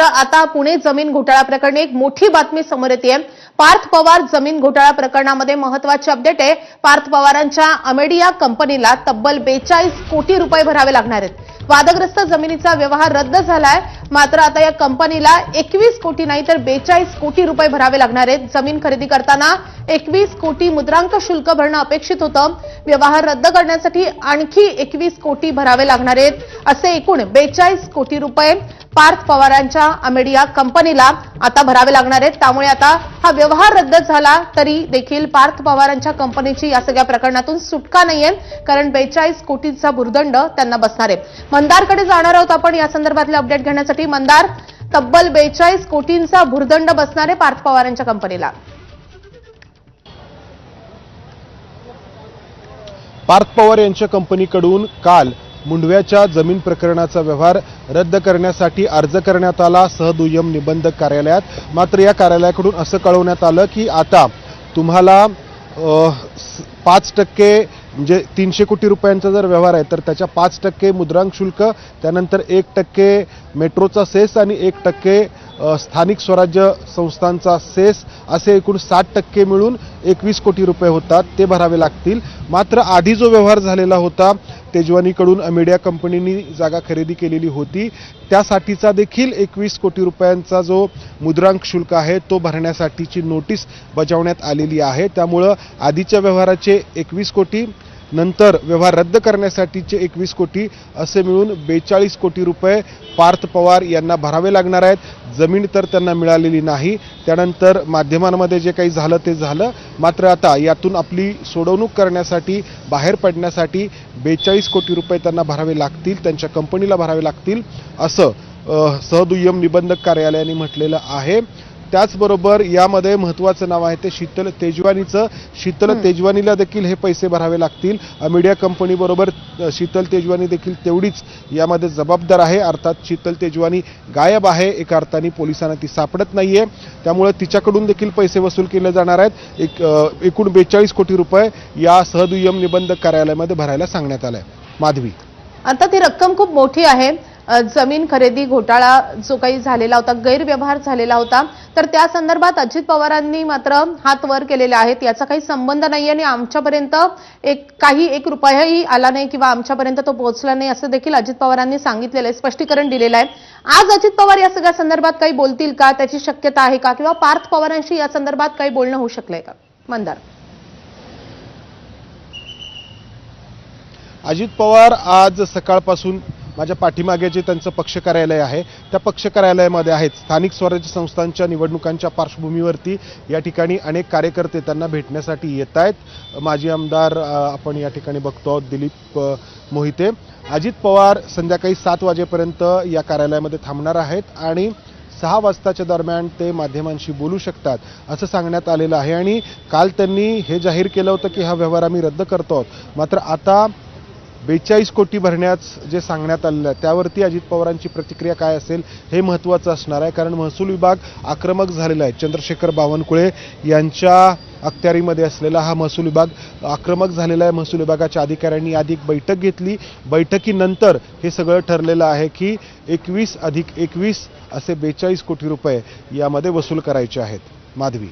मात्र आता पुणे जमीन घोटाळा प्रकरणी एक मोठी बातमी समोर येते पार्थ पवार जमीन घोटाळा प्रकरणामध्ये महत्वाची अपडेट आहे. पार्थ पवारांच्या अमेडिया कंपनीला तब्बल बेचाळीस कोटी रुपये भरावे लागणार आहेत. वादग्रस्त जमिनीचा व्यवहार रद्द झालाय. मात्र आता या कंपनीला एकवीस कोटी नाही तर बेचाळीस कोटी रुपये भरावे लागणार आहेत. जमीन खरेदी करताना एकवीस कोटी मुद्रांक शुल्क भरणं अपेक्षित होतं. व्यवहार रद्द करण्यासाठी आणखी एकवीस कोटी भरावे लागणार आहेत. असे एकूण बेचाळीस कोटी रुपये पार्थ पवारांच्या अमेडिया कंपनीला आता भरावे लागणार आहेत. त्यामुळे आता हा व्यवहार रद्द झाला तरी देखील पार्थ पवारांच्या कंपनीची या सगळ्या प्रकरणातून सुटका नाहीये. कारण बेचाळीस कोटींचा भुर्दंड त्यांना बसणार आहे. मंदारकडे जाणार आहोत आपण. या संदर्भातले अपडेट घेण्यासाठी मंदार तब्बल बेचाळीस कोटींचा भुर्दंड बसणार आहे पार्थ पवारांच्या कंपनीला. पार्थ पवार यांच्या कंपनीकडून काल मुंडव्याच्या जमीन प्रकरणाचा व्यवहार रद्द करण्यासाठी अर्ज करण्यात आला. सहदुय्यम निबंधक कार्यालयात. मात्र या कार्यालयाकडून असं कळवण्यात आलं की आता तुम्हाला पाच टक्के म्हणजे तीनशे कोटी रुपयांचा जर व्यवहार आहे तर त्याच्या पाच टक्के मुद्रांक शुल्क त्यानंतर एक टक्के मेट्रोचा सेस आणि एक टक्के स्थानिक स्वराज्य संस्थांचा सेस असे एकूण साठ टक्के मिळून एकवीस कोटी रुपये होतात ते भरावे लागतील. मात्र आधी जो व्यवहार झालेला होता तेजवानीकडून अमेडिया कंपनीनी जागा खरेदी केलेली होती. त्यासाठीचा देखील एकवीस कोटी रुपयांचा जो मुद्रांक शुल्क आहे तो भरण्यासाठीची नोटीस बजावण्यात आलेली आहे. त्यामुळं आधीच्या व्यवहाराचे एकवीस कोटी नंतर व्यवहार रद्द करण्यासाठीचे एकवीस कोटी असे मिळून बेचाळीस कोटी रुपये पार्थ पवार यांना भरावे लागणार आहेत. जमीन तर त्यांना मिळालेली नाही. त्यानंतर माध्यमांमध्ये जे काही झालं ते झालं. मात्र आता यातून आपली सोडवणूक करण्यासाठी बाहेर पडण्यासाठी बेचाळीस कोटी रुपये त्यांना भरावे लागतील त्यांच्या कंपनीला भरावे लागतील असं सहदुय्यम निबंधक कार्यालयाने म्हटलेलं आहे. त्याचबरोबर यामध्ये महत्त्वाचं नाव आहे ते शीतल तेजवानीचं. शीतल तेजवानीला देखील हे पैसे भरावे लागतील. मीडिया कंपनीबरोबर शीतल तेजवानी देखील तेवढीच यामध्ये जबाबदार आहे. अर्थात शीतल तेजवानी गायब आहे. एका अर्थाने पोलिसांना ती सापडत नाहीये. त्यामुळे तिच्याकडून देखील पैसे वसूल केले जाणार आहेत. एक एकूण बेचाळीस कोटी रुपये या सहदुय्यम निबंधक कार्यालयामध्ये भरायला सांगण्यात आलंय. माधवी. आता ती रक्कम खूप मोठी आहे. जमीन खरेदी घोटाळा जो काही झालेला होता गैरव्यवहार झालेला होता तर त्या संदर्भात अजित पवारांनी मात्र हात वर केलेले आहेत. याचा काही संबंध नाही आणि आमच्यापर्यंत एक काही एक रुपयाही आला नाही किंवा आमच्यापर्यंत तो पोहोचला नाही असं देखील अजित पवारांनी सांगितलेलं आहे स्पष्टीकरण दिलेलं आहे. आज अजित पवार या सगळ्या संदर्भात काही बोलतील का? त्याची शक्यता आहे का? किंवा पार्थ पवारांशी या संदर्भात काही बोलणं होऊ शकलंय का? मंदार. अजित पवार आज सकाळपासून माझ्या पाठीमागे जे त्यांचं पक्ष कार्यालय आहे त्या पक्ष कार्यालयामध्ये आहेत स्थानिक स्वराज्य संस्थांच्या निवडणुकांच्या पार्श्वभूमीवरती या ठिकाणी अनेक कार्यकर्ते त्यांना भेटण्यासाठी येत आहेत. माजी आमदार आपण या ठिकाणी बघतो आहोत दिलीप मोहिते. अजित पवार संध्याकाळी सात वाजेपर्यंत या कार्यालयामध्ये थांबणार आहेत आणि सहा वाजताच्या दरम्यान ते माध्यमांशी बोलू शकतात असं सांगण्यात आलेलं आहे. आणि काल त्यांनी हे जाहीर केलं होतं की हा व्यवहार आम्ही रद्द करतो आहोत. मात्र आता बेचाळीस कोटी भरण्यास जे सांगण्यात आलेलं आहे त्यावरती अजित पवारांची प्रतिक्रिया काय असेल हे महत्त्वाचं असणार आहे. कारण महसूल विभाग आक्रमक झालेला आहे. चंद्रशेखर बावनकुळे यांच्या अखत्यारीमध्ये असलेला हा महसूल विभाग आक्रमक झालेला आहे. महसूल विभागाच्या अधिकाऱ्यांनी आधी एक बैठक घेतली. बैठकीनंतर हे सगळं ठरलेलं आहे की एकवीस अधिक एकवीस असे बेचाळीस कोटी रुपये यामध्ये वसूल करायचे आहेत. माधवी.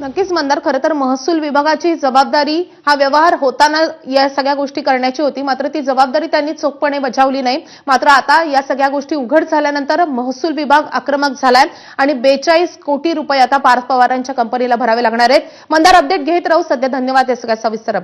नक्कीच मंदार खरं तर महसूल विभागाची जबाबदारी हा व्यवहार होताना या सगळ्या गोष्टी करण्याची होती. मात्र ती जबाबदारी त्यांनी चोखपणे बजावली नाही. मात्र आता या सगळ्या गोष्टी उघड झाल्यानंतर महसूल विभाग आक्रमक झालाय आणि बेचाळीस कोटी रुपये आता पार्थ पवारांच्या कंपनीला भरावे लागणार आहेत. मंदार अपडेट घेत राहू. सध्या धन्यवाद या सगळ्या सविस्तर